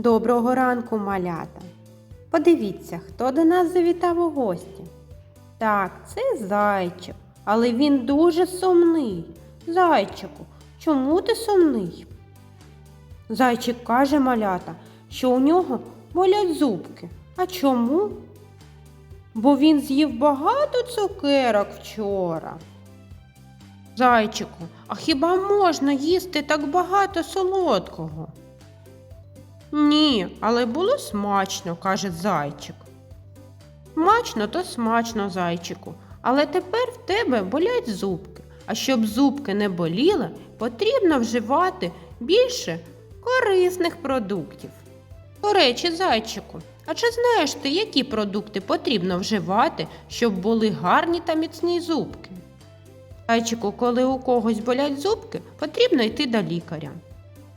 Доброго ранку, малята. Подивіться, хто до нас завітав у гості. Так, це зайчик, але він дуже сумний. Зайчику, чому ти сумний? Зайчик каже малята, що у нього болять зубки. А чому? Бо він з'їв багато цукерок вчора. Зайчику, а хіба можна їсти так багато солодкого? Ні, але було смачно, каже зайчик. Смачно, то смачно, зайчику, але тепер в тебе болять зубки. А щоб зубки не боліли, потрібно вживати більше корисних продуктів. До речі, зайчику, а чи знаєш ти, які продукти потрібно вживати, щоб були гарні та міцні зубки? Зайчику, коли у когось болять зубки, потрібно йти до лікаря.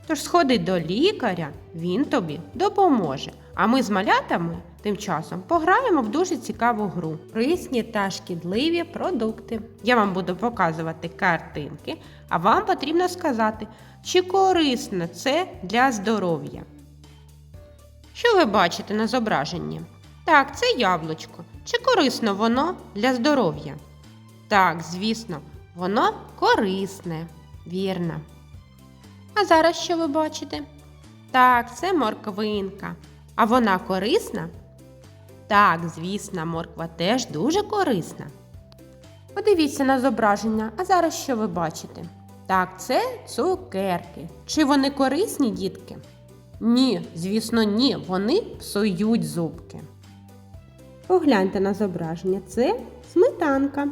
Тож сходи до лікаря, він тобі допоможе. А ми з малятами тим часом пограємо в дуже цікаву гру. Корисні та шкідливі продукти. Я вам буду показувати картинки, а вам потрібно сказати, чи корисно це для здоров'я. Що ви бачите на зображенні? Так, це яблучко. Чи корисно воно для здоров'я? Так, звісно, воно корисне, вірно. А зараз що ви бачите? Так, це морквинка. А вона корисна? Так, звісно, морква теж дуже корисна. Подивіться на зображення, а зараз що ви бачите? Так, це цукерки. Чи вони корисні, дітки? Ні, звісно, ні, вони псують зубки. Погляньте на зображення, це сметанка.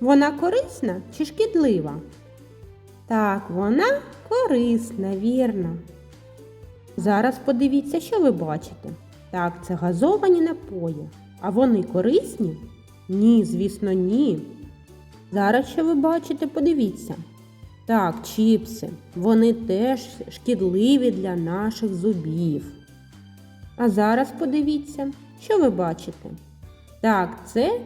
Вона корисна чи шкідлива? Так, вона корисна, вірно. Зараз подивіться, що ви бачите. Так, це газовані напої. А вони корисні? Ні, звісно, ні. Зараз що ви бачите, подивіться. Так, чіпси. Вони теж шкідливі для наших зубів. А зараз подивіться, що ви бачите. Так, це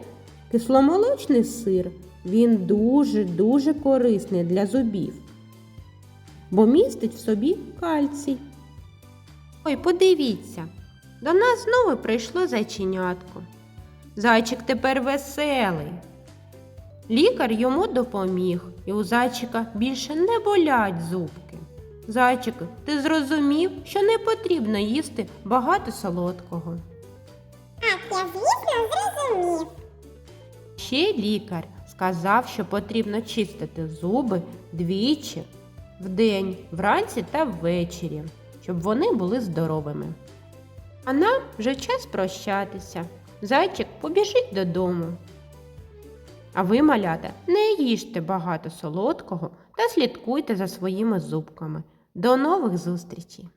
кисломолочний сир. Він дуже-дуже корисний для зубів, бо містить в собі кальцій. Ой, подивіться, до нас знову прийшло зайченятко. Зайчик тепер веселий. Лікар йому допоміг, і у зайчика більше не болять зубки. Зайчику, ти зрозумів, що не потрібно їсти багато солодкого. Так, я звісно зрозумів. Ще лікар сказав, що потрібно чистити зуби двічі в день, вранці та ввечері, щоб вони були здоровими. А нам вже час прощатися. Зайчик побіжить додому. А ви, малята, не їжте багато солодкого та слідкуйте за своїми зубками. До нових зустрічей!